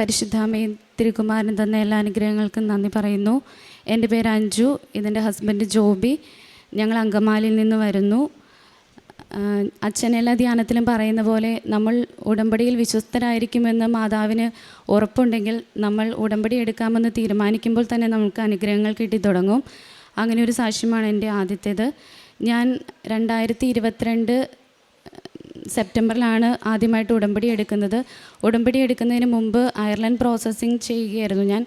പരിശുദ്ധാമേ തിരുകുമാരൻ തന്ന എല്ലാ അനുഗ്രഹങ്ങൾക്കും നന്ദി പറയുന്നു. എന്റെ പേര് അഞ്ജു ഇതെന്റെ ഹസ്ബൻഡ് ജോബി. ഞങ്ങൾ അങ്കമാലിയിൽ നിന്ന് വരുന്നു. അച്ഛനെല്ലാ ധ്യാനത്തിലും പറയുന്ന പോലെ നമ്മൾ ഉടമ്പടിയിൽ വിശ്വസ്തരായിരിക്കുമെന്ന് മാതാവിന് ഉറപ്പുണ്ടെങ്കിൽ നമ്മൾ ഉടമ്പടി എടുക്കാമെന്ന് തീരുമാനിക്കുമ്പോൾ തന്നെ നമുക്ക് അനുഗ്രഹങ്ങൾ കിട്ടി തുടങ്ങും. അങ്ങനെ ഒരു സാക്ഷ്യമാണ് എന്റെ ആദ്യത്തേത്. ഞാൻ രണ്ടായിരത്തി ഇരുപത്തിരണ്ട് സെപ്റ്റംബറിലാണ് ആദ്യമായിട്ട് ഉടമ്പടി എടുക്കുന്നത്. ഉടമ്പടി എടുക്കുന്നതിന് മുമ്പ് അയർലൻഡ് പ്രോസസ്സിങ് ചെയ്യുകയായിരുന്നു ഞാൻ.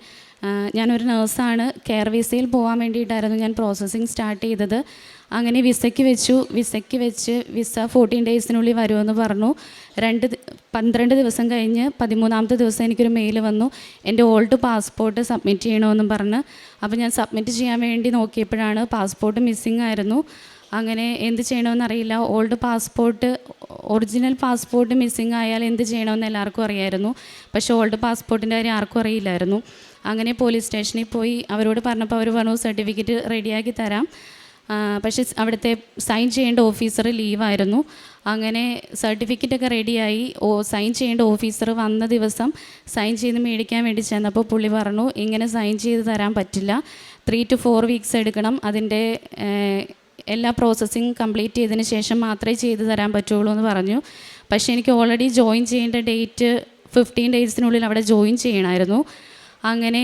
ഞാനൊരു നേഴ്സാണ്. കെയർ വിസയിൽ പോകാൻ വേണ്ടിയിട്ടായിരുന്നു ഞാൻ പ്രോസസ്സിങ് സ്റ്റാർട്ട് ചെയ്തത്. അങ്ങനെ വിസയ്ക്ക് വെച്ചു. വിസയ്ക്ക് വെച്ച് വിസ ഫോർട്ടീൻ ഡേയ്സിനുള്ളിൽ വരുമെന്ന് പറഞ്ഞു. രണ്ട് പന്ത്രണ്ട് ദിവസം കഴിഞ്ഞ് പതിമൂന്നാമത്തെ ദിവസം എനിക്കൊരു മെയിൽ വന്നു. എന്റെ ഓൾഡ് പാസ്പോർട്ട് സബ്മിറ്റ് ചെയ്യണമെന്നും പറഞ്ഞ്. അപ്പോൾ ഞാൻ സബ്മിറ്റ് ചെയ്യാൻ വേണ്ടി നോക്കിയപ്പോഴാണ് പാസ്പോർട്ട് മിസ്സിംഗ് ആയിരുന്നു. അങ്ങനെ എന്ത് ചെയ്യണമെന്നറിയില്ല old passport original passport missing ആയാൽ എന്ത് ചെയ്യണമെന്ന് എല്ലാവർക്കും അറിയായിരുന്നു. പക്ഷേ ഓൾഡ് പാസ്പോർട്ടിന്റെ കാര്യം ആർക്കും അറിയില്ലായിരുന്നു. അങ്ങനെ പോലീസ് സ്റ്റേഷനിൽ പോയി അവരോട് പറഞ്ഞപ്പോൾ അവർ പറഞ്ഞു സർട്ടിഫിക്കറ്റ് റെഡിയാക്കി തരാം. പക്ഷേ അവിടുത്തെ സൈൻ ചെയ്യേണ്ട ഓഫീസർ ലീവായിരുന്നു അങ്ങനെ സർട്ടിഫിക്കറ്റൊക്കെ റെഡിയായി ഓ സൈൻ ചെയ്യേണ്ട ഓഫീസർ വന്ന ദിവസം സൈൻ ചെയ്ത് മേടിക്കാൻ വേണ്ടി ചെന്നപ്പോൾ പുള്ളി പറഞ്ഞു ഇങ്ങനെ സൈൻ ചെയ്ത് തരാൻ പറ്റില്ല. ത്രീ ടു ഫോർ വീക്സ് എടുക്കണം. അതിന്റെ എല്ലാ പ്രോസസ്സിങ് കംപ്ലീറ്റ് ചെയ്തതിന് ശേഷം മാത്രമേ ചെയ്ത് തരാൻ പറ്റുള്ളൂ എന്ന് പറഞ്ഞു. പക്ഷേ എനിക്ക് ഓൾറെഡി ജോയിൻ ചെയ്യേണ്ട ഡേറ്റ് ഫിഫ്റ്റീൻ ഡേയ്സിനുള്ളിൽ അവിടെ ജോയിൻ ചെയ്യണമായിരുന്നു. അങ്ങനെ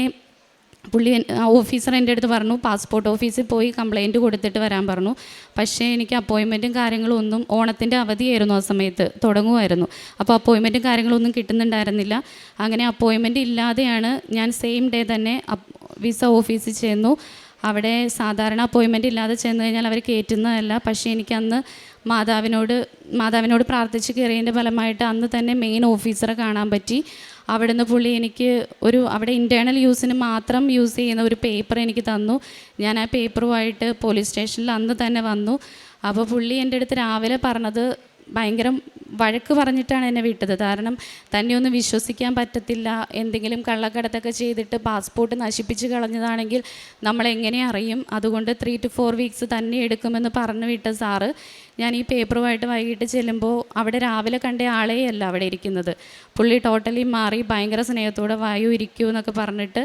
പുള്ളി ഓഫീസർ എന്റെ അടുത്ത് പറഞ്ഞു പാസ്പോർട്ട് ഓഫീസിൽ പോയി കംപ്ലൈന്റ് കൊടുത്തിട്ട് വരാൻ പറഞ്ഞു. പക്ഷേ എനിക്ക് അപ്പോയിൻമെന്റും കാര്യങ്ങളും ഒന്നും ഓണത്തിന്റെ അവധിയായിരുന്നു ആ സമയത്ത് തുടങ്ങുമായിരുന്നു. അപ്പോൾ അപ്പോയിൻമെന്റും കാര്യങ്ങളൊന്നും കിട്ടുന്നുണ്ടായിരുന്നില്ല. അങ്ങനെ അപ്പോയിൻമെന്റ് ഇല്ലാതെയാണ് ഞാൻ സെയിം ഡേ തന്നെ വിസ ഓഫീസിൽ ചെന്നു അവിടെ സാധാരണ അപ്പോയിൻമെന്റ് ഇല്ലാതെ ചെന്ന് കഴിഞ്ഞാൽ അവർ കയറ്റുന്നതല്ല പക്ഷേ എനിക്കന്ന് മാതാവിനോട് മാതാവിനോട് പ്രാർത്ഥിച്ച് കയറിയതിന്റെ ഫലമായിട്ട് അന്ന് തന്നെ മെയിൻ ഓഫീസറെ കാണാൻ പറ്റി. അവിടുന്ന് പുള്ളി എനിക്ക് ഒരു അവിടെ ഇന്റേർണൽ യൂസിന് മാത്രം യൂസ് ചെയ്യുന്ന ഒരു പേപ്പർ എനിക്ക് തന്നു. ഞാൻ ആ പേപ്പറുമായിട്ട് പോലീസ് സ്റ്റേഷനിൽ അന്ന് തന്നെ വന്നു. അപ്പോൾ പുള്ളി എന്റെ അടുത്ത് രാവിലെ പറഞ്ഞത് ഭയങ്കര വഴക്ക് പറഞ്ഞിട്ടാണ് എന്നെ വിട്ടത്. കാരണം തന്നെ ഒന്നും വിശ്വസിക്കാൻ പറ്റത്തില്ല. എന്തെങ്കിലും കള്ളക്കടത്തൊക്കെ ചെയ്തിട്ട് പാസ്പോർട്ട് നശിപ്പിച്ച് കളഞ്ഞതാണെങ്കിൽ നമ്മളെങ്ങനെ അറിയും? അതുകൊണ്ട് ത്രീ ടു ഫോർ വീക്സ് തന്നെ എടുക്കുമെന്ന് പറഞ്ഞു വിട്ട സാറ് ഞാൻ ഈ പേപ്പറുമായിട്ട് വൈകിട്ട് ചെല്ലുമ്പോൾ അവിടെ രാവിലെ കണ്ട ആളെയല്ല അവിടെ ഇരിക്കുന്നത്. പുള്ളി ടോട്ടലി മാറി ഭയങ്കര സ്നേഹത്തോടെ വായു ഇരിക്കൂ എന്നൊക്കെ പറഞ്ഞിട്ട്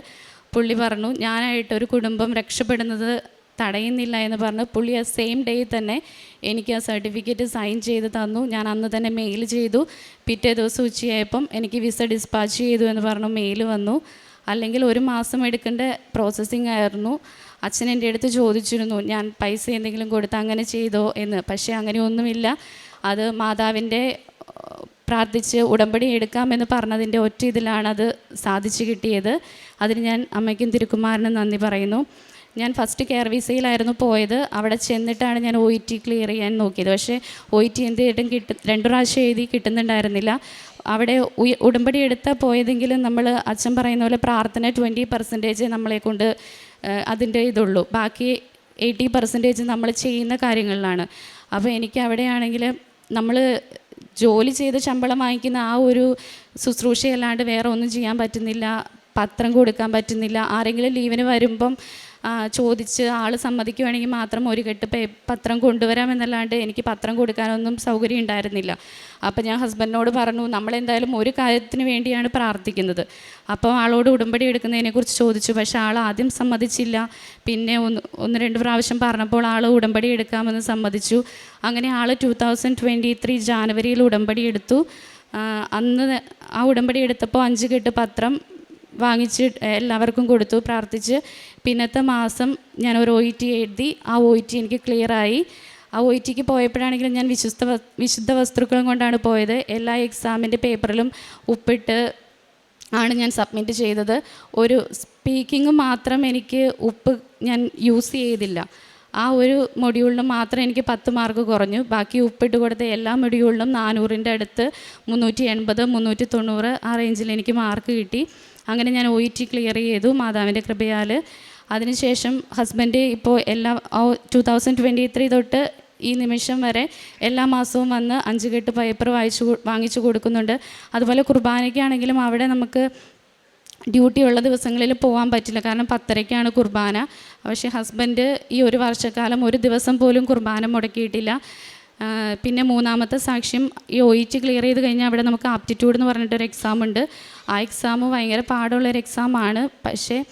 പുള്ളി പറഞ്ഞു ഞാനായിട്ട് ഒരു കുടുംബം രക്ഷപ്പെടുന്നത് തടയുന്നില്ല എന്ന് പറഞ്ഞ് പുള്ളി ആ സെയിം ഡേ തന്നെ എനിക്ക് ആ സർട്ടിഫിക്കറ്റ് സൈൻ ചെയ്ത് തന്നു. ഞാൻ അന്ന് തന്നെ മെയിൽ ചെയ്തു. പിറ്റേ ദിവസം ഉച്ചയായപ്പം എനിക്ക് വിസ ഡിസ്പാച്ച് ചെയ്തു എന്ന് പറഞ്ഞു മെയിൽ വന്നു. അല്ലെങ്കിൽ ഒരു മാസം എടുക്കേണ്ട പ്രോസസ്സിങ് ആയിരുന്നു. അച്ഛൻ എന്റെ അടുത്ത് ചോദിച്ചിരുന്നു ഞാൻ പൈസ എന്തെങ്കിലും കൊടുത്ത് അങ്ങനെ ചെയ്തോ? എന്ന്. പക്ഷേ അങ്ങനെയൊന്നുമില്ല അത് മാതാവിന്റെ പ്രാർത്ഥിച്ച് ഉടമ്പടി എടുക്കാമെന്ന് പറഞ്ഞതിന്റെ ഒറ്റ ഇതിലാണ് അത് സാധിച്ചു കിട്ടിയത്. അതിന് ഞാൻ അമ്മയ്ക്കും തിരുക്കുമാരനും നന്ദി പറയുന്നു. ഞാൻ ഫസ്റ്റ് കെയർ വിസയിലായിരുന്നു പോയത്. അവിടെ ചെന്നിട്ടാണ് ഞാൻ ഒ ഇ ടി ക്ലിയർ ചെയ്യാൻ നോക്കിയത്. പക്ഷേ ഒ ഇ ടി എന്ത് ചെയ്തിട്ടും കിട്ടും രണ്ടു പ്രാവശ്യം എഴുതി കിട്ടുന്നുണ്ടായിരുന്നില്ല. അവിടെ ഉടമ്പടി എടുത്താൽ പോയതെങ്കിലും നമ്മൾ അച്ഛൻ പറയുന്ന പോലെ പ്രാർത്ഥന ട്വന്റി പെർസെന്റേജ് നമ്മളെ കൊണ്ട് അതിന്റെ ഇതുള്ളൂ. ബാക്കി എയ്റ്റി പെർസെന്റേജ് നമ്മൾ ചെയ്യുന്ന കാര്യങ്ങളിലാണ്. അപ്പോൾ എനിക്ക് അവിടെയാണെങ്കിൽ നമ്മൾ ജോലി ചെയ്ത് ശമ്പളം വാങ്ങിക്കുന്ന ആ ഒരു ശുശ്രൂഷയല്ലാണ്ട് വേറെ ഒന്നും ചെയ്യാൻ പറ്റുന്നില്ല. പത്രം കൊടുക്കാൻ പറ്റുന്നില്ല. ആരെങ്കിലും ലീവിന് വരുമ്പം ചോദിച്ച് ആൾ സമ്മതിക്കുവാണെങ്കിൽ മാത്രം ഒരു കെട്ട് പേ പത്രം കൊണ്ടുവരാമെന്നല്ലാണ്ട് എനിക്ക് പത്രം കൊടുക്കാനൊന്നും സൗകര്യം ഉണ്ടായിരുന്നില്ല. അപ്പോൾ ഞാൻ ഹസ്ബൻഡിനോട് പറഞ്ഞു നമ്മളെന്തായാലും ഒരു കാര്യത്തിന് വേണ്ടിയാണ് പ്രാർത്ഥിക്കുന്നത്. അപ്പോൾ ആളോട് ഉടമ്പടി എടുക്കുന്നതിനെക്കുറിച്ച് ചോദിച്ചു. പക്ഷേ ആൾ ആദ്യം സമ്മതിച്ചില്ല. പിന്നെ ഒന്ന് ഒന്ന് രണ്ട് പ്രാവശ്യം പറഞ്ഞപ്പോൾ ആൾ ഉടമ്പടി എടുക്കാമെന്ന് സമ്മതിച്ചു. അങ്ങനെ ആൾ ടു തൗസൻഡ് ട്വന്റി ത്രീ ജാനുവരിയിൽ ഉടമ്പടി എടുത്തു. അന്ന് ആ ഉടമ്പടി എടുത്തപ്പോൾ അഞ്ച് കെട്ട് പത്രം വാങ്ങിച്ച് എല്ലാവർക്കും കൊടുത്തു പ്രാർത്ഥിച്ച്. പിന്നത്തെ മാസം ഞാൻ ഒരു ഒ ഇ ടി എഴുതി. ആ ഒ ഇ ടി എനിക്ക് ക്ലിയറായി ആ ഒ ഇ ടിക്ക് പോയപ്പോഴാണെങ്കിലും ഞാൻ വിശുദ്ധ വിശുദ്ധ വസ്തുക്കളും കൊണ്ടാണ് പോയത്. എല്ലാ എക്സാമിന്റെ പേപ്പറിലും ഉപ്പിട്ട് ആണ് ഞാൻ സബ്മിറ്റ് ചെയ്തത്. ഒരു സ്പീക്കിംഗ് മാത്രം എനിക്ക് ഉപ്പ് ഞാൻ യൂസ് ചെയ്തില്ല. ആ ഒരു മൊഡ്യൂളിന് മാത്രം എനിക്ക് പത്ത് മാർക്ക് കുറഞ്ഞു. ബാക്കി ഉപ്പിട്ട് കൊടുത്ത എല്ലാ മൊഡ്യൂളിനും നാനൂറിന്റെ അടുത്ത് മുന്നൂറ്റി എൺപത് മുന്നൂറ്റി തൊണ്ണൂറ് ആ റേഞ്ചിൽ എനിക്ക് മാർക്ക് കിട്ടി. അങ്ങനെ ഞാൻ ഒ ഇ ടി ക്ലിയർ ചെയ്തു മാതാവിന്റെ കൃപയാൽ അതിനുശേഷം ഹസ്ബൻഡ് ഇപ്പോൾ എല്ലാ ടു തൗസൻഡ് ട്വന്റി ത്രീ തൊട്ട് ഈ നിമിഷം വരെ എല്ലാ മാസവും വന്ന് അഞ്ച് കെട്ട് പേപ്പർ വായിച്ചു വാങ്ങിച്ചു കൊടുക്കുന്നുണ്ട്. അതുപോലെ കുർബാനയ്ക്കാണെങ്കിലും അവിടെ നമുക്ക് ഡ്യൂട്ടി ഉള്ള ദിവസങ്ങളിൽ പോകാൻ പറ്റില്ല. കാരണം പത്തരയ്ക്കാണ് കുർബാന. പക്ഷേ ഹസ്ബൻഡ് ഈ ഒരു വർഷക്കാലം ഒരു ദിവസം പോലും കുർബാന മുടക്കിയിട്ടില്ല. പിന്നെ മൂന്നാമത്തെ സാക്ഷ്യം ഈ ഒ ഇ ക്ലിയർ ചെയ്ത് കഴിഞ്ഞാൽ അവിടെ നമുക്ക് ആപ്റ്റിറ്റ്യൂഡ് എന്ന് പറഞ്ഞിട്ടൊരു എക്സാം ഉണ്ട്. ആ എക്സാം ഭയങ്കര പാടുള്ളൊരു എക്സാമാണ് പക്ഷേ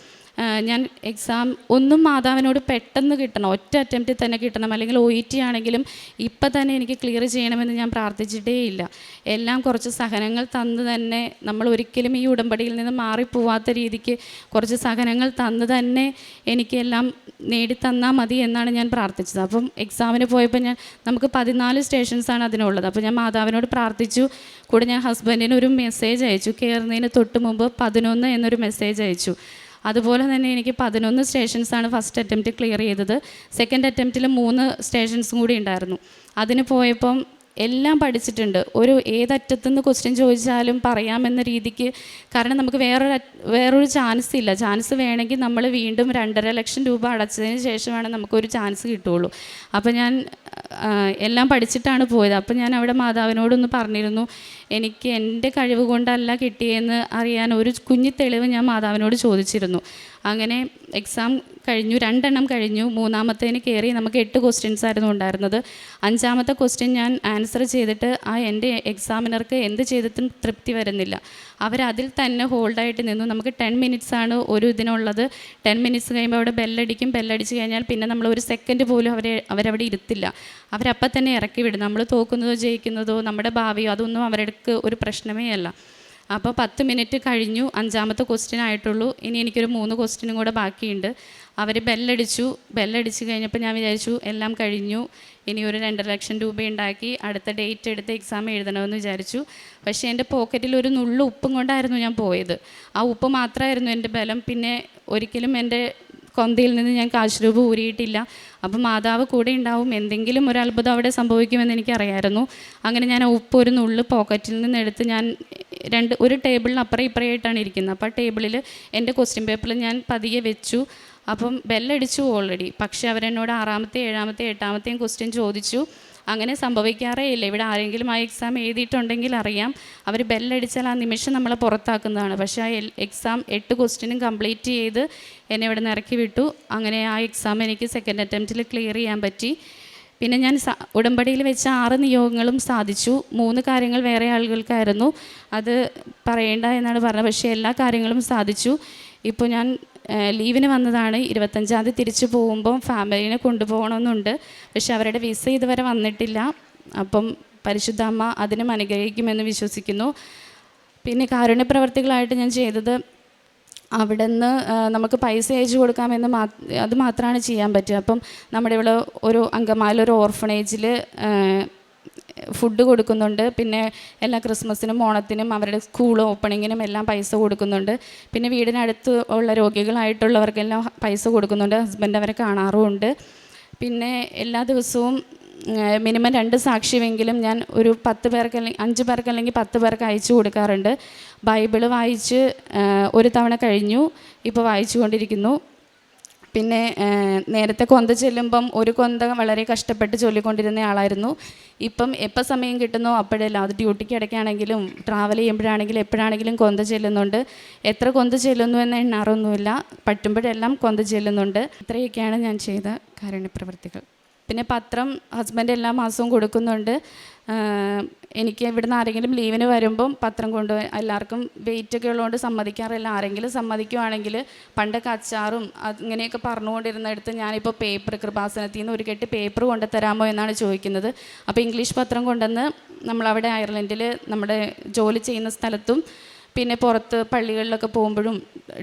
ഞാൻ എക്സാം ഒന്നും മാതാവിനോട് പെട്ടെന്ന് കിട്ടണം ഒറ്റ അറ്റംപ്റ്റിൽ തന്നെ കിട്ടണം. അല്ലെങ്കിൽ ഒ ഇ ടി ആണെങ്കിലും ഇപ്പം തന്നെ എനിക്ക് ക്ലിയർ ചെയ്യണമെന്ന് ഞാൻ പ്രാർത്ഥിച്ചിട്ടേ ഇല്ല. എല്ലാം കുറച്ച് സഹനങ്ങൾ തന്ന് തന്നെ നമ്മൾ ഒരിക്കലും ഈ ഉടമ്പടിയിൽ നിന്ന് മാറിപ്പോവാത്ത രീതിക്ക് കുറച്ച് സഹനങ്ങൾ തന്ന് തന്നെ എനിക്കെല്ലാം നേടിത്തന്നാൽ മതി എന്നാണ് ഞാൻ പ്രാർത്ഥിച്ചത്. അപ്പം എക്സാമിന് പോയപ്പോൾ ഞാൻ നമുക്ക് പതിനാല് സ്റ്റേഷൻസാണ് അതിനുള്ളത്. അപ്പോൾ ഞാൻ മാതാവിനോട് പ്രാർത്ഥിച്ചു. കൂടെ ഞാൻ ഹസ്ബൻഡിന് ഒരു മെസ്സേജ് അയച്ചു. കയറുന്നതിന് തൊട്ട് മുമ്പ് പതിനൊന്ന് എന്നൊരു മെസ്സേജ് അയച്ചു. അതുപോലെ തന്നെ എനിക്ക് പതിനൊന്ന് സ്റ്റേഷൻസാണ് ഫസ്റ്റ് അറ്റംപ്റ്റ് ക്ലിയർ ചെയ്തത്. സെക്കൻഡ് അറ്റംപ്റ്റിൽ മൂന്ന് സ്റ്റേഷൻസും കൂടി ഉണ്ടായിരുന്നു. അതിന് പോയപ്പം എല്ലാം പഠിച്ചിട്ടുണ്ട്. ഒരു ഏതറ്റത്തുനിന്ന് ക്വസ്റ്റ്യൻ ചോദിച്ചാലും പറയാമെന്ന രീതിക്ക് കാരണം നമുക്ക് വേറൊരു വേറൊരു ചാൻസ് ഇല്ല. ചാൻസ് വേണമെങ്കിൽ നമ്മൾ വീണ്ടും രണ്ടര ലക്ഷം രൂപ അടച്ചതിന് ശേഷമാണ് നമുക്കൊരു ചാൻസ് കിട്ടുള്ളൂ അപ്പോൾ ഞാൻ എല്ലാം പഠിച്ചിട്ടാണ് പോയത്. അപ്പോൾ ഞാൻ അവിടെ മാതാവിനോടൊന്ന് പറഞ്ഞിരുന്നു എനിക്ക് എന്റെ കഴിവ് കൊണ്ടല്ല കിട്ടിയെന്ന് അറിയാൻ ഒരു കുഞ്ഞി തെളിവ് ഞാൻ മാതാവിനോട് ചോദിച്ചിരുന്നു. അങ്ങനെ എക്സാം കഴിഞ്ഞു രണ്ടെണ്ണം കഴിഞ്ഞു. മൂന്നാമത്തേന് കയറി നമുക്ക് എട്ട് ക്വസ്റ്റ്യൻസ് ആയിരുന്നു ഉണ്ടായിരുന്നത്. അഞ്ചാമത്തെ ക്വസ്റ്റ്യൻ ഞാൻ ആൻസർ ചെയ്തിട്ട് ആ എന്റെ എക്സാമിനർക്ക് എന്ത് ചെയ്തിട്ടും തൃപ്തി വരുന്നില്ല. അവരതിൽ തന്നെ ഹോൾഡായിട്ട് നിന്നു. നമുക്ക് ടെൻ മിനിറ്റ്സ് ആണ് ഒരു ഇതിനുള്ളത്. ടെൻ മിനിറ്റ്സ് കഴിയുമ്പോൾ അവിടെ ബെല്ലടിക്കും ബെല്ലടിച്ച് കഴിഞ്ഞാൽ പിന്നെ നമ്മൾ ഒരു സെക്കൻഡ് പോലും അവരെ അവരവിടെ ഇരുത്തില്ല. അവരപ്പം തന്നെ ഇറക്കി വിടും. നമ്മൾ തോക്കുന്നതോ ജയിക്കുന്നതോ നമ്മുടെ ഭാവിയോ അതൊന്നും അവർക്ക് ഒരു പ്രശ്നമേ അല്ല. അപ്പോൾ പത്ത് മിനിറ്റ് കഴിഞ്ഞു അഞ്ചാമത്തെ ക്വസ്റ്റ്യൻ ആയിട്ടുള്ളൂ. ഇനി എനിക്കൊരു മൂന്ന് ക്വസ്റ്റ്യനും കൂടെ ബാക്കിയുണ്ട്. അവർ ബെല്ലടിച്ചു. ബെല്ലടിച്ച് കഴിഞ്ഞപ്പോൾ ഞാൻ വിചാരിച്ചു എല്ലാം കഴിഞ്ഞു. ഇനി ഒരു രണ്ടര ലക്ഷം രൂപ ഉണ്ടാക്കി അടുത്ത ഡേറ്റ് എടുത്ത് എക്സാം എഴുതണമെന്ന് വിചാരിച്ചു. പക്ഷേ എന്റെ പോക്കറ്റിൽ ഒരു നുള്ളു ഉപ്പും കൊണ്ടായിരുന്നു ഞാൻ പോയത്. ആ ഉപ്പ് മാത്രമായിരുന്നു എന്റെ ബലം. പിന്നെ ഒരിക്കലും എന്റെ കൊന്തയിൽ നിന്ന് ഞാൻ കാശ് രൂപ ഊരിയിട്ടില്ല. അപ്പം മാതാവ് കൂടെ ഉണ്ടാവും. എന്തെങ്കിലും ഒരു അത്ഭുതം അവിടെ സംഭവിക്കുമെന്ന് എനിക്കറിയായിരുന്നു. അങ്ങനെ ഞാൻ ഉപ്പ് ഒരു നുള്ളു പോക്കറ്റിൽ നിന്ന് എടുത്ത് ഞാൻ രണ്ട് ഒരു ടേബിളിന് അപ്പുറം ഇപ്പുറമായിട്ടാണ് ഇരിക്കുന്നത്. അപ്പോൾ ആ ടേബിളിൽ എന്റെ ക്വസ്റ്റ്യൻ പേപ്പറിൽ ഞാൻ പതിയെ വെച്ചു. അപ്പം ബെല്ലടിച്ചു ഓൾറെഡി പക്ഷേ അവരെന്നോട് ആറാമത്തെ ഏഴാമത്തെ എട്ടാമത്തെയും ക്വസ്റ്റ്യൻ ചോദിച്ചു. അങ്ങനെ സംഭവിക്കാറേ ഇല്ല. ഇവിടെ ആരെങ്കിലും ആ എക്സാം എഴുതിയിട്ടുണ്ടെങ്കിൽ അറിയാം. അവർ ബെല്ലടിച്ചാൽ ആ നിമിഷം നമ്മളെ പുറത്താക്കുന്നതാണ്. പക്ഷേ ആ എക്സാം എട്ട് ക്വസ്റ്റ്യനും കംപ്ലീറ്റ് ചെയ്ത് എന്നെ ഇവിടെ നിന്ന് ഇറക്കി വിട്ടു. അങ്ങനെ ആ എക്സാം എനിക്ക് സെക്കൻഡ് അറ്റംപ്റ്റിൽ ക്ലിയർ ചെയ്യാൻ പറ്റി. പിന്നെ ഞാൻ ഉടമ്പടിയിൽ വെച്ച ആറ് നിയോഗങ്ങളും സാധിച്ചു. മൂന്ന് കാര്യങ്ങൾ വേറെ ആളുകൾക്കായിരുന്നു. അത് പറയേണ്ട എന്നാണ് പറഞ്ഞത്. പക്ഷേ എല്ലാ കാര്യങ്ങളും സാധിച്ചു. ഇപ്പോൾ ഞാൻ ലീവിന് വന്നതാണ്. ഇരുപത്തഞ്ചാം തീയതി തിരിച്ചു പോകുമ്പം ഫാമിലിനെ കൊണ്ടുപോകണമെന്നുണ്ട്. പക്ഷെ അവരുടെ വിസ ഇതുവരെ വന്നിട്ടില്ല. അപ്പം പരിശുദ്ധ അമ്മ അതിനും അനുഗ്രഹിക്കുമെന്ന് വിശ്വസിക്കുന്നു. പിന്നെ കാരുണ്യ പ്രവർത്തികളായിട്ട് ഞാൻ ചെയ്തത് അവിടെ നിന്ന് നമുക്ക് പൈസ അയച്ചു കൊടുക്കാമെന്ന് മാ അത് മാത്രമാണ് ചെയ്യാൻ പറ്റുക. അപ്പം നമ്മുടെ ഇവിടെ ഒരു അങ്കമാലൊരു ഓർഫണേജിൽ ഫുഡ് കൊടുക്കുന്നുണ്ട്. പിന്നെ എല്ലാ ക്രിസ്മസിനും ഓണത്തിനും അവരുടെ സ്കൂൾ ഓപ്പണിങ്ങിനും എല്ലാം പൈസ കൊടുക്കുന്നുണ്ട്. പിന്നെ വീടിനടുത്ത് ഉള്ള രോഗികളായിട്ടുള്ളവർക്കെല്ലാം പൈസ കൊടുക്കുന്നുണ്ട്. ഹസ്ബൻഡ് അവരെ കാണാറുമുണ്ട്. പിന്നെ എല്ലാ ദിവസവും മിനിമം രണ്ട് സാക്ഷ്യമെങ്കിലും ഞാൻ ഒരു പത്ത് പേർക്ക് അല്ലെങ്കിൽ അഞ്ച് പേർക്ക് അല്ലെങ്കിൽ പത്ത് പേർക്ക് അയച്ചു കൊടുക്കാറുണ്ട്. ബൈബിൾ വായിച്ച് ഒരു തവണ കഴിഞ്ഞു. ഇപ്പോൾ വായിച്ചു കൊണ്ടിരിക്കുന്നു പിന്നെ നേരത്തെ കൊന്ത ചെല്ലുമ്പം ഒരു കൊന്ത വളരെ കഷ്ടപ്പെട്ട് ചൊല്ലിക്കൊണ്ടിരുന്ന ആളായിരുന്നു. ഇപ്പം എപ്പോൾ സമയം കിട്ടുന്നോ അപ്പോഴല്ല. അത് ഡ്യൂട്ടിക്ക് ഇടയ്ക്കാണെങ്കിലും ട്രാവൽ ചെയ്യുമ്പോഴാണെങ്കിലും എപ്പോഴാണെങ്കിലും കൊന്ത ചെല്ലുന്നുണ്ട്. എത്ര കൊന്ത ചെല്ലുന്നു എന്ന് എണ്ണാറൊന്നുമില്ല. പറ്റുമ്പോഴെല്ലാം കൊന്ത ചെല്ലുന്നുണ്ട്. ഇത്രയൊക്കെയാണ് ഞാൻ ചെയ്ത കാരുണ്യപ്രവൃത്തികൾ പിന്നെ പത്രം ഹസ്ബൻഡ് എല്ലാ മാസവും കൊടുക്കുന്നുണ്ട്. എനിക്ക് ഇവിടുന്ന് ആരെങ്കിലും ലീവിന് വരുമ്പം പത്രം കൊണ്ട് എല്ലാവർക്കും വെയിറ്റ് ഒക്കെ ഉള്ളതുകൊണ്ട് സമ്മതിക്കാറില്ല. ആരെങ്കിലും സമ്മതിക്കുവാണെങ്കിൽ പണ്ടൊക്കെ അച്ചാറും അങ്ങനെയൊക്കെ പറഞ്ഞുകൊണ്ടിരുന്നിടത്ത് ഞാനിപ്പോൾ പേപ്പർ കൃപാസനത്തിൽ നിന്ന് ഒരു കെട്ട് പേപ്പർ കൊണ്ടുതരാമോ എന്നാണ് ചോദിക്കുന്നത്. അപ്പോൾ ഇംഗ്ലീഷ് പത്രം കൊണ്ടുവന്ന് നമ്മളവിടെ അയർലൻഡിൽ നമ്മുടെ ജോലി ചെയ്യുന്ന സ്ഥലത്തും പിന്നെ പുറത്ത് പള്ളികളിലൊക്കെ പോകുമ്പോഴും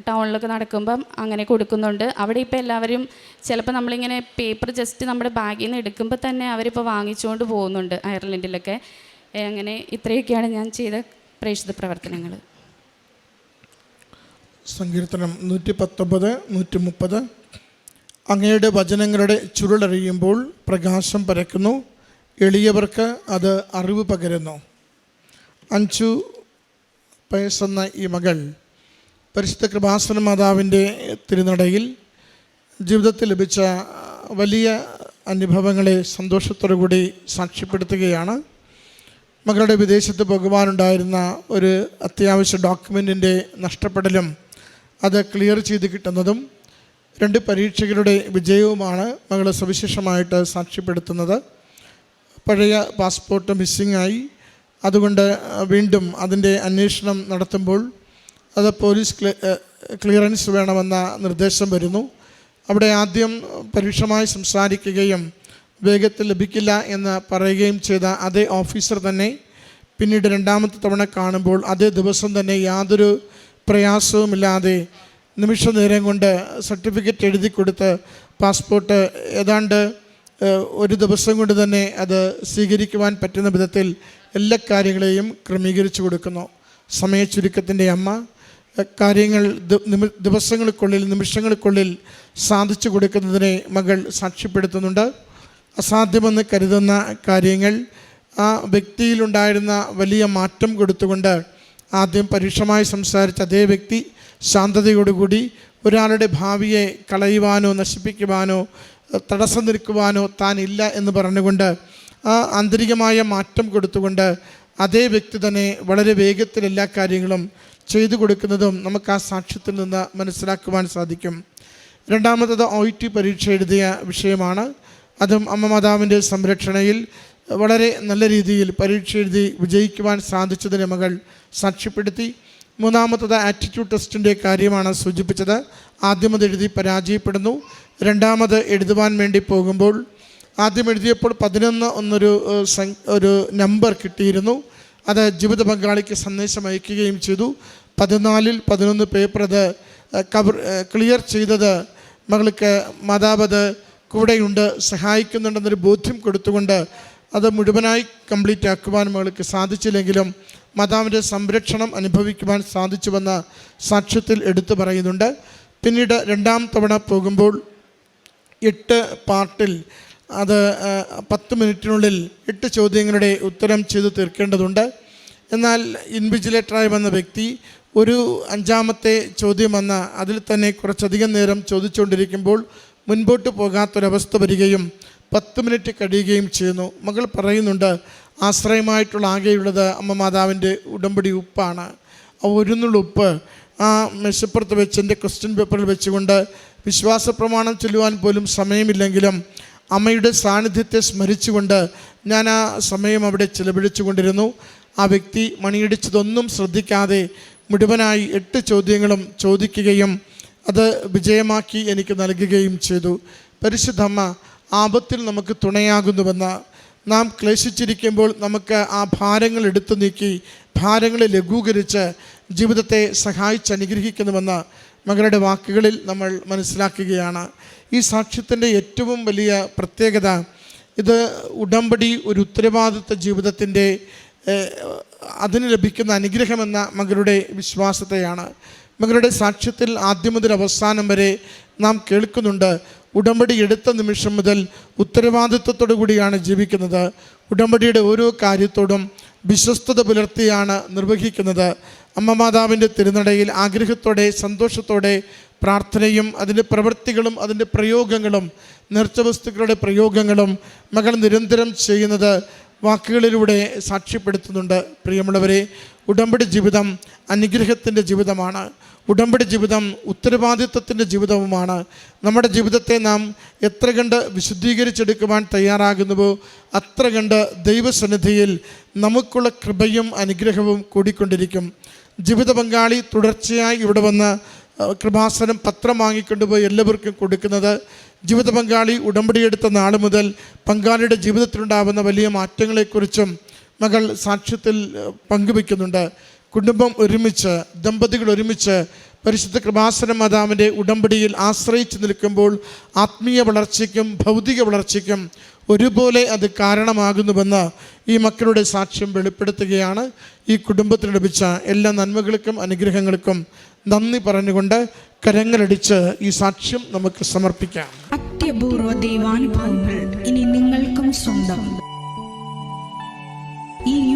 ടൗണിലൊക്കെ നടക്കുമ്പം അങ്ങനെ കൊടുക്കുന്നുണ്ട്. അവിടെ ഇപ്പോൾ എല്ലാവരും ചിലപ്പോൾ നമ്മളിങ്ങനെ പേപ്പർ ജസ്റ്റ് നമ്മുടെ ബാഗിൽ നിന്ന് എടുക്കുമ്പോൾ തന്നെ അവരിപ്പോൾ വാങ്ങിച്ചുകൊണ്ട് പോകുന്നുണ്ട് അയർലൻഡിലൊക്കെ. അങ്ങനെ ഇത്രയൊക്കെയാണ് ഞാൻ ചെയ്ത പ്രേക്ഷിത പ്രവർത്തനങ്ങൾ സങ്കീർത്തനം നൂറ്റി പത്തൊമ്പത് നൂറ്റി മുപ്പത് അങ്ങയുടെ വചനങ്ങളുടെ ചുരുളറിയുമ്പോൾ പ്രകാശം പരക്കുന്നു. എളിയവർക്ക് അത് അറിവ് പകരുന്നു. അഞ്ചു വയസ്സെന്ന ഈ മകൾ പരിശുദ്ധ കൃപാസന മാതാവിന്റെ തിരുനടയിൽ ജീവിതത്തിൽ ലഭിച്ച വലിയ അനുഭവങ്ങളെ സന്തോഷത്തോടു കൂടി സാക്ഷ്യപ്പെടുത്തുകയാണ്. മകളുടെ വിദേശത്ത് പോകുവാനുണ്ടായിരുന്ന ഒരു അത്യാവശ്യ ഡോക്യുമെന്റിന്റെ നഷ്ടപ്പെടലും അത് ക്ലിയർ ചെയ്ത് കിട്ടുന്നതും രണ്ട് പരീക്ഷകളുടെ വിജയവുമാണ് മകൾ സവിശേഷമായിട്ട് സാക്ഷ്യപ്പെടുത്തുന്നത്. പഴയ പാസ്പോർട്ട് മിസ്സിങ്ങായി അതുകൊണ്ട് വീണ്ടും അതിന്റെ അന്വേഷണം നടത്തുമ്പോൾ അത് പോലീസ് ക്ലിയറൻസ് വേണമെന്ന നിർദ്ദേശം വരുന്നു. അവിടെ ആദ്യം പരുഷമായി സംസാരിക്കുകയും വേഗത്തിൽ ലഭിക്കില്ല എന്ന് പറയുകയും ചെയ്ത അതേ ഓഫീസർ തന്നെ പിന്നീട് രണ്ടാമത്തെ തവണ കാണുമ്പോൾ അതേ ദിവസം തന്നെ യാതൊരു പ്രയാസവുമില്ലാതെ നിമിഷ നേരം കൊണ്ട് സർട്ടിഫിക്കറ്റ് എഴുതി കൊടുത്ത് പാസ്പോർട്ട് ഏതാണ്ട് ഒരു ദിവസം കൊണ്ട് തന്നെ അത് സ്വീകരിക്കുവാൻ പറ്റുന്ന വിധത്തിൽ എല്ലാ കാര്യങ്ങളെയും ക്രമീകരിച്ചു കൊടുക്കുന്നു. സമയച്ചുരുക്കത്തിന്റെ അമ്മ കാര്യങ്ങൾ ദിവസങ്ങൾക്കുള്ളിൽ നിമിഷങ്ങൾക്കുള്ളിൽ സാധിച്ചു കൊടുക്കുന്നതിനെ മകൾ സാക്ഷ്യപ്പെടുത്തുന്നുണ്ട്. അസാധ്യമെന്ന് കരുതുന്ന കാര്യങ്ങൾ ആ വ്യക്തിയിലുണ്ടായിരുന്ന വലിയ മാറ്റം കൊടുത്തുകൊണ്ട് ആദ്യം പരുഷമായി സംസാരിച്ച അതേ വ്യക്തി ശാന്തതയോടുകൂടി ഒരാളുടെ ഭാവിയെ കളയുവാനോ നശിപ്പിക്കുവാനോ തടസ്സം നിൽക്കുവാനോ താനില്ല എന്ന് പറഞ്ഞുകൊണ്ട് ആ ആന്തരികമായ മാറ്റം കൊടുത്തുകൊണ്ട് അതേ വ്യക്തി തന്നെ വളരെ വേഗത്തിൽ എല്ലാ കാര്യങ്ങളും ചെയ്തു കൊടുക്കുന്നതും നമുക്ക് ആ സാക്ഷ്യത്തിൽ നിന്ന് മനസ്സിലാക്കുവാൻ സാധിക്കും. രണ്ടാമത്തത് ഒ ടി പരീക്ഷ എഴുതിയ വിഷയമാണ്. അതും അമ്മ മാതാവിന്റെ സംരക്ഷണയിൽ വളരെ നല്ല രീതിയിൽ പരീക്ഷ എഴുതി വിജയിക്കുവാൻ സാധിച്ചതിന് മകൾ സാക്ഷ്യപ്പെടുത്തി. മൂന്നാമത്തത് ആറ്റിറ്റ്യൂഡ് ടെസ്റ്റിന്റെ കാര്യമാണ് സൂചിപ്പിച്ചത്. ആദ്യമത് എഴുതി പരാജയപ്പെടുന്നു. രണ്ടാമത് എഴുതുവാൻ വേണ്ടി പോകുമ്പോൾ ആദ്യം എഴുതിയപ്പോൾ പതിനൊന്ന് എന്നൊരു ഒരു നമ്പർ കിട്ടിയിരുന്നു. അത് ജീവിത പങ്കാളിക്ക് സന്ദേശം അയക്കുകയും ചെയ്തു. പതിനാലിൽ പതിനൊന്ന് പേപ്പർ അത് കവർ ക്ലിയർ ചെയ്തത് മകൾക്ക് മാതാപത് കൂടെയുണ്ട് സഹായിക്കുന്നുണ്ടെന്നൊരു ബോധ്യം കൊടുത്തുകൊണ്ട് അത് മുഴുവനായി കംപ്ലീറ്റ് ആക്കുവാൻ മകൾക്ക് സാധിച്ചില്ലെങ്കിലും മാതാവിന്റെ സംരക്ഷണം അനുഭവിക്കുവാൻ സാധിച്ചുവെന്ന സാക്ഷ്യത്തിൽ എടുത്തു പറയുന്നുണ്ട്. പിന്നീട് രണ്ടാം തവണ പോകുമ്പോൾ എട്ട് പാർട്ടിൽ അത് പത്ത് മിനിറ്റിനുള്ളിൽ എട്ട് ചോദ്യങ്ങളുടെ ഉത്തരം ചെയ്തു തീർക്കേണ്ടതുണ്ട്. എന്നാൽ ഇൻവിജിലേറ്ററായി വന്ന വ്യക്തി ഒരു അഞ്ചാമത്തെ ചോദ്യം വന്ന അതിൽ തന്നെ കുറച്ചധികം നേരം ചോദിച്ചുകൊണ്ടിരിക്കുമ്പോൾ മുൻപോട്ട് പോകാത്തൊരവസ്ഥ വരികയും പത്ത് മിനിറ്റ് കഴിയുകയും ചെയ്യുന്നു. മകൾ പറയുന്നുണ്ട് ആശ്രയമായിട്ടുള്ള ആകെയുള്ളത് അമ്മ മാതാവിന്റെ ഉടമ്പടി ഉപ്പാണ്. ആ ഒരുന്നുള്ള നുള്ള് ഉപ്പ് ആ മെഷപ്പുറത്ത് വെച്ച് എന്റെ ക്വസ്റ്റ്യൻ പേപ്പറിൽ വെച്ചുകൊണ്ട് വിശ്വാസ പ്രമാണം ചൊല്ലുവാൻ പോലും സമയമില്ലെങ്കിലും അമ്മയുടെ സാന്നിധ്യത്തെ സ്മരിച്ചുകൊണ്ട് ഞാൻ ആ സമയം അവിടെ ചിലവഴിച്ചു കൊണ്ടിരുന്നു ആ വ്യക്തി മണിയടിച്ചതൊന്നും ശ്രദ്ധിക്കാതെ മുഴുവനായി എട്ട് ചോദ്യങ്ങളും ചോദിക്കുകയും അത് വിജയമാക്കി എനിക്ക് നൽകുകയും ചെയ്തു. പരിശുദ്ധമ്മ ആപത്തിൽ നമുക്ക് തുണയാകുന്നുവെന്ന് നാം ക്ലേശിച്ചിരിക്കുമ്പോൾ നമുക്ക് ആ ഭാരങ്ങൾ എടുത്തു നീക്കി ഭാരങ്ങളെ ലഘൂകരിച്ച് ജീവിതത്തെ സഹായിച്ച് അനുഗ്രഹിക്കുന്നുവെന്ന് മകളുടെ വാക്കുകളിൽ നമ്മൾ മനസ്സിലാക്കുകയാണ്. ഈ സാക്ഷ്യത്തിന്റെ ഏറ്റവും വലിയ പ്രത്യേകത ഇത് ഉടമ്പടി ഒരു ഉത്തരവാദിത്വ ജീവിതത്തിന്റെ അതിന് ലഭിക്കുന്ന അനുഗ്രഹമെന്ന മകളുടെ വിശ്വാസത്തെയാണ്. മകളുടെ സാക്ഷ്യത്തിൽ ആദ്യം മുതൽ അവസാനം വരെ നാം കേൾക്കുന്നുണ്ട് ഉടമ്പടി എടുത്ത നിമിഷം മുതൽ ഉത്തരവാദിത്വത്തോടു കൂടിയാണ് ജീവിക്കുന്നത്. ഉടമ്പടിയുടെ ഓരോ കാര്യത്തോടും വിശ്വസ്തത പുലർത്തിയാണ് നിർവഹിക്കുന്നത്. അമ്മ മാതാവിന്റെ തിരുനടയിൽ ആഗ്രഹത്തോടെ സന്തോഷത്തോടെ പ്രാർത്ഥനയും അതിന്റെ പ്രവൃത്തികളും അതിന്റെ പ്രയോഗങ്ങളും നേർച്ച വസ്തുക്കളുടെ പ്രയോഗങ്ങളും മകൾ നിരന്തരം ചെയ്യുന്നത് വാക്കുകളിലൂടെ സാക്ഷ്യപ്പെടുത്തുന്നുണ്ട്. പ്രിയമുള്ളവരെ ഉടമ്പടി ജീവിതം അനുഗ്രഹത്തിന്റെ ജീവിതമാണ്. ഉടമ്പടി ജീവിതം ഉത്തരവാദിത്വത്തിന്റെ ജീവിതവുമാണ്. നമ്മുടെ ജീവിതത്തെ നാം എത്ര കണ്ട് വിശുദ്ധീകരിച്ചെടുക്കുവാൻ തയ്യാറാകുന്നുവോ അത്ര കണ്ട് ദൈവസന്നിധിയിൽ നമുക്കുള്ള കൃപയും അനുഗ്രഹവും കൂടിക്കൊണ്ടിരിക്കും. ജീവിത പങ്കാളി തുടർച്ചയായി ഇവിടെ വന്ന് കൃപാസനം പത്രം വാങ്ങിക്കൊണ്ടുപോയി എല്ലാവർക്കും കൊടുക്കുന്നത്. ജീവിത പങ്കാളി ഉടമ്പടിയെടുത്ത നാൾ മുതൽ പങ്കാളിയുടെ ജീവിതത്തിലുണ്ടാകുന്ന വലിയ മാറ്റങ്ങളെക്കുറിച്ചും മകൾ സാക്ഷ്യത്തിൽ പങ്കുവയ്ക്കുന്നുണ്ട്. കുടുംബം ഒരുമിച്ച് ദമ്പതികൾ ഒരുമിച്ച് പരിശുദ്ധ കൃപാസന മാതാവിന്റെ ഉടമ്പടിയിൽ ആശ്രയിച്ച് നിൽക്കുമ്പോൾ ആത്മീയ വളർച്ചയ്ക്കും ഭൗതിക വളർച്ചയ്ക്കും ഒരുപോലെ അത് കാരണമാകുന്നുവെന്ന് ഈ മക്കളുടെ സാക്ഷ്യം വെളിപ്പെടുത്തുകയാണ്. ഈ കുടുംബത്തിന് ലഭിച്ച എല്ലാ നന്മകൾക്കും അനുഗ്രഹങ്ങൾക്കും നന്ദി പറഞ്ഞുകൊണ്ട് കരങ്ങളടിച്ച് ഈ സാക്ഷ്യം നമുക്ക് സമർപ്പിക്കാം. അത്യപൂർവ ദൈവാനുഭവങ്ങൾ ഇനി നിങ്ങൾക്കും സ്വന്തം. ഈ